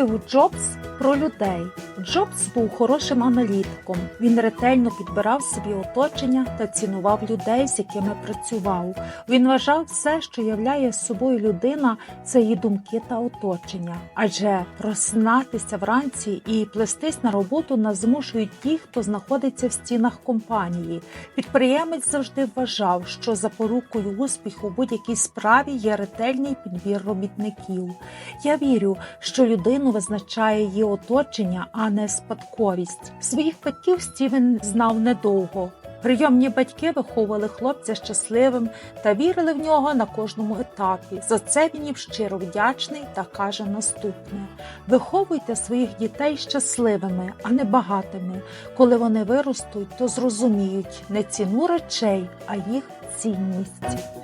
Стів Джобс про людей. Джобс був хорошим аналітиком. Він ретельно підбирав собі оточення та цінував людей, з якими працював. Він вважав все, що являє собою людина, це її думки та оточення. Адже проснатися вранці і плестись на роботу нас змушують ті, хто знаходиться в стінах компанії. Підприємець завжди вважав, що запорукою успіху у будь-якій справі є ретельний підбір робітників. Я вірю, що людину визначає її оточення, а не спадковість. Своїх батьків Стівен знав недовго. Прийомні батьки виховували хлопця щасливим та вірили в нього на кожному етапі. За це він їм щиро вдячний та каже наступне: виховуйте своїх дітей щасливими, а не багатими. Коли вони виростуть, то зрозуміють не ціну речей, а їх цінність.